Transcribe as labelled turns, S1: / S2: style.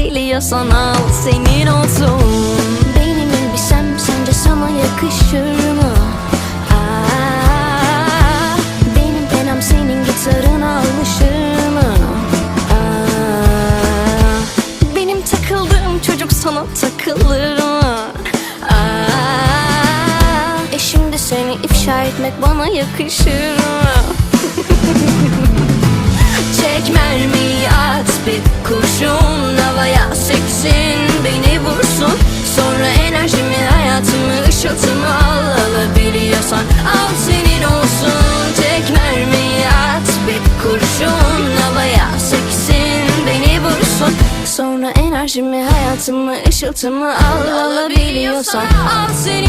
S1: alabiliyorsan al senin olsun Benim elbisem sence sana yakışır mı? Aa, benim penam senin gitarına alışır mı? Aa, benim takıldığım çocuk sana takılır mı? Aa, e şimdi seni ifşa etmek bana yakışır mı? Seksin beni vursun. Sonra enerjimi hayatımı ışıltımı al. Alabiliyorsan al senin olsun. Çek mermiyi at bir kurşun havaya seksin beni vursun. Sonra enerjimi hayatımı ışıltımı al. Alabiliyorsan al senin